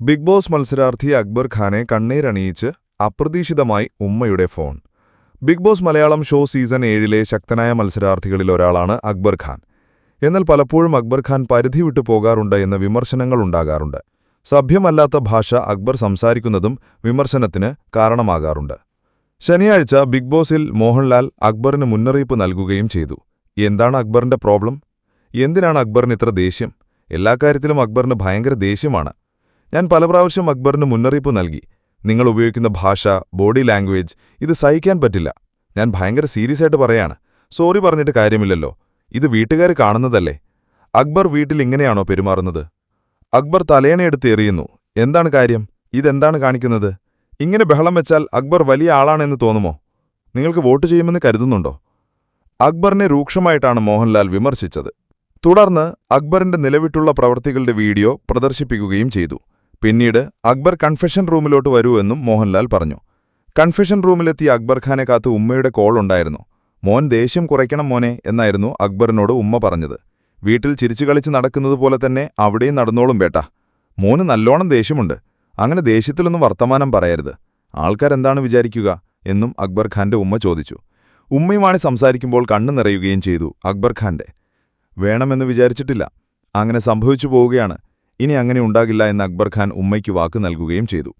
Big boss മത്സരാർത്ഥി അക്ബർ ഖാനെ കണ്ണീരണിയിച്ച് അപ്രതീക്ഷിതമായി ഉമ്മയുടെ phone. Bigg Boss Malayalam show season ഏഴിലെ ശക്തനായ മത്സരാർത്ഥികളിൽ ഒരാളാണ് അക്ബർ ഖാൻ. എന്നാൽ പലപ്പോഴും അക്ബർ ഖാൻ പരിധി വിട്ടു പോകാറുണ്ട് എന്ന വിമർശനങ്ങളുണ്ടാകാറുണ്ട് സഭ്യമല്ലാത്ത ഭാഷ അക്ബർ സംസാരിക്കുന്നതും വിമർശനത്തിന് കാരണമാകാറുണ്ട്. ശനിയാഴ്ച ബിഗ് ബോസിൽ മോഹൻലാൽ അക്ബറിന് മുന്നറിയിപ്പ് നൽകുകയും ചെയ്തു. എന്താണ് അക്ബറിന്റെ പ്രോബ്ലം? എന്തിനാണ് അക്ബറിന് ഇത്ര ദേഷ്യം? എല്ലാ കാര്യത്തിലും അക്ബറിന് ഭയങ്കര ദേഷ്യമാണ്. ഞാൻ പല പ്രാവശ്യം അക്ബറിന് മുന്നറിയിപ്പ് നൽകി. നിങ്ങൾ ഉപയോഗിക്കുന്ന ഭാഷ ബോഡി ലാംഗ്വേജ് ഇത് സഹിക്കാൻ പറ്റില്ല. ഞാൻ ഭയങ്കര സീരിയസ് ആയിട്ട് പറയാണ്. സോറി പറഞ്ഞിട്ട് കാര്യമില്ലല്ലോ. ഇത് വീട്ടുകാർ കാണുന്നതല്ലേ? അക്ബർ വീട്ടിൽ ഇങ്ങനെയാണോ പെരുമാറുന്നത്? അക്ബർ തലയണയെടുത്ത് എറിയുന്നു. എന്താണ് കാര്യം? ഇതെന്താണ് കാണിക്കുന്നത്? ഇങ്ങനെ ബഹളം വെച്ചാൽ അക്ബർ വലിയ ആളാണെന്ന് തോന്നുമോ? നിങ്ങൾക്ക് വോട്ട് ചെയ്യുമെന്ന് കരുതുന്നുണ്ടോ? അക്ബറിനെ രൂക്ഷമായിട്ടാണ് മോഹൻലാൽ വിമർശിച്ചത്. തുടർന്ന് അക്ബറിന്റെ നിലവിട്ടുള്ള പ്രവൃത്തികളുടെ വീഡിയോ പ്രദർശിപ്പിക്കുകയും ചെയ്തു. പിന്നീട് അക്ബർ കൺഫെഷൻ റൂമിലോട്ട് വരൂ എന്നും മോഹൻലാൽ പറഞ്ഞു. കൺഫെഷൻ റൂമിലെത്തിയ അക്ബർ ഖാനെ കാത്ത് ഉമ്മയുടെ കോൾ ഉണ്ടായിരുന്നു. മോൻ ദേഷ്യം കുറയ്ക്കണം മോനെ എന്നായിരുന്നു അക്ബറിനോട് ഉമ്മ പറഞ്ഞത്. വീട്ടിൽ ചിരിച്ചു കളിച്ച് നടക്കുന്നത് പോലെ തന്നെ അവിടെയും നടന്നോളും ബേട്ട. മോന് നല്ലോണം ദേഷ്യമുണ്ട്. അങ്ങനെ ദേഷ്യത്തിലൊന്നും വർത്തമാനം പറയരുത്. ആൾക്കാരെന്താണ് വിചാരിക്കുക? എന്നും അക്ബർ ഖാന്റെ ഉമ്മ ചോദിച്ചു. ഉമ്മയുമാണ് സംസാരിക്കുമ്പോൾ കണ്ണു നിറയുകയും ചെയ്തു അക്ബർ ഖാന്റെ. വേണമെന്ന് വിചാരിച്ചിട്ടില്ല. അങ്ങനെ സംഭവിച്ചു പോവുകയാണ്. ഇനി അങ്ങനെ ഉണ്ടാകില്ല എന്ന് അക്ബർ ഖാൻ ഉമ്മയ്ക്ക് വാക്ക് നൽകുകയും ചെയ്തു.